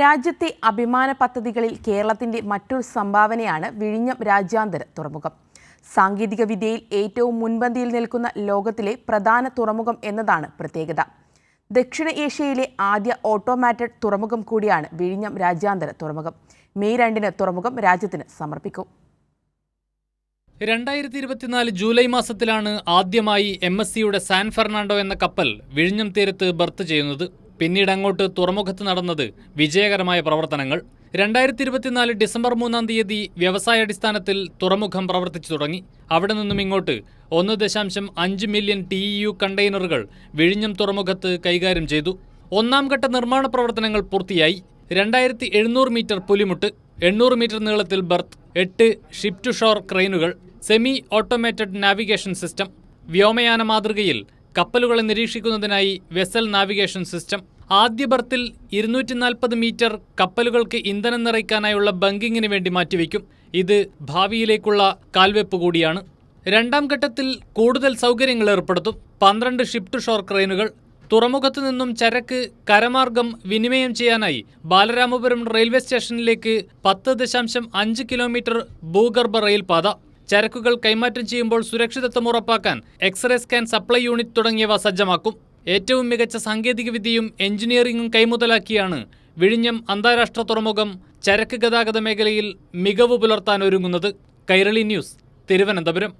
രാജ്യത്തെ അഭിമാന പദ്ധതികളിൽ കേരളത്തിന്റെ മറ്റൊരു സംഭാവനയാണ് വിഴിഞ്ഞം രാജ്യാന്തര തുറമുഖം. സാങ്കേതിക വിദ്യയിൽ ഏറ്റവും മുൻപന്തിയിൽ നിൽക്കുന്ന ലോകത്തിലെ പ്രധാന തുറമുഖം എന്നതാണ് പ്രത്യേകത. ദക്ഷിണ ഏഷ്യയിലെ ആദ്യ ഓട്ടോമാറ്റഡ് തുറമുഖം കൂടിയാണ് വിഴിഞ്ഞം രാജ്യാന്തര തുറമുഖം. മെയ് രണ്ടിന് തുറമുഖം രാജ്യത്തിന് സമർപ്പിക്കും. രണ്ടായിരത്തി ഇരുപത്തിനാല് ജൂലൈ മാസത്തിലാണ് ആദ്യമായി എം എസ് സിയുടെ സാൻ ഫെർണാണ്ടോ എന്ന കപ്പൽ വിഴിഞ്ഞം തീരത്ത് ബർത്ത് ചെയ്യുന്നത്. പിന്നീട് അങ്ങോട്ട് തുറമുഖത്ത് നടന്നത് വിജയകരമായ പ്രവർത്തനങ്ങൾ. രണ്ടായിരത്തി ഇരുപത്തിനാല് ഡിസംബർ മൂന്നാം തീയതി വ്യവസായാടിസ്ഥാനത്തിൽ തുറമുഖം പ്രവർത്തിച്ചു തുടങ്ങി. അവിടെ നിന്നും ഇങ്ങോട്ട് ഒന്ന് ദശാംശം അഞ്ച് മില്യൺ ടി യു കണ്ടെയ്നറുകൾ വിഴിഞ്ഞം തുറമുഖത്ത് കൈകാര്യം ചെയ്തു. ഒന്നാം ഘട്ട നിർമ്മാണ പ്രവർത്തനങ്ങൾ പൂർത്തിയായി. രണ്ടായിരത്തി എഴുന്നൂറ് മീറ്റർ പുലിമുട്ട് എണ്ണൂറ് മീറ്റർ നീളത്തിൽ ബർത്ത് എട്ട് ഷിപ്പ് ടു ഷോർ ക്രെയിനുകൾ സെമി ഓട്ടോമേറ്റഡ് നാവിഗേഷൻ സിസ്റ്റം വ്യോമയാന മാതൃകയിൽ കപ്പലുകളെ നിരീക്ഷിക്കുന്നതിനായി വെസൽ നാവിഗേഷൻ സിസ്റ്റം ആദ്യ ബർത്തിൽ ഇരുന്നൂറ്റി നാൽപ്പത് മീറ്റർ കപ്പലുകൾക്ക് ഇന്ധനം നിറയ്ക്കാനായുള്ള ബങ്കിങ്ങിന് വേണ്ടി മാറ്റിവെക്കും. ഇത് ഭാവിയിലേക്കുള്ള കാൽവെപ്പ് കൂടിയാണ്. രണ്ടാം ഘട്ടത്തിൽ കൂടുതൽ സൗകര്യങ്ങൾ ഏർപ്പെടുത്തും. പന്ത്രണ്ട് ഷിപ്പ് ടു ഷോർ ക്രെയിനുകൾ. തുറമുഖത്തു നിന്നും ചരക്ക് കരമാർഗം വിനിമയം ചെയ്യാനായി ബാലരാമപുരം റെയിൽവേ സ്റ്റേഷനിലേക്ക് പത്ത് ദശാംശം അഞ്ച് കിലോമീറ്റർ ഭൂഗർഭ റെയിൽപാത. ചരക്കുകൾ കൈമാറ്റം ചെയ്യുമ്പോൾ സുരക്ഷിതത്വം ഉറപ്പാക്കാൻ എക്സ്റേ സ്കാൻ സപ്ലൈ യൂണിറ്റ് തുടങ്ങിയവ സജ്ജമാക്കും. ഏറ്റവും മികച്ച സാങ്കേതികവിദ്യയും എഞ്ചിനീയറിംഗും കൈമുതലാക്കിയാണ് വിഴിഞ്ഞം അന്താരാഷ്ട്ര തുറമുഖം ചരക്ക് ഗതാഗത മേഖലയിൽ മികവ് പുലർത്താൻ ഒരുങ്ങുന്നത് കൈരളി ന്യൂസ് തിരുവനന്തപുരം.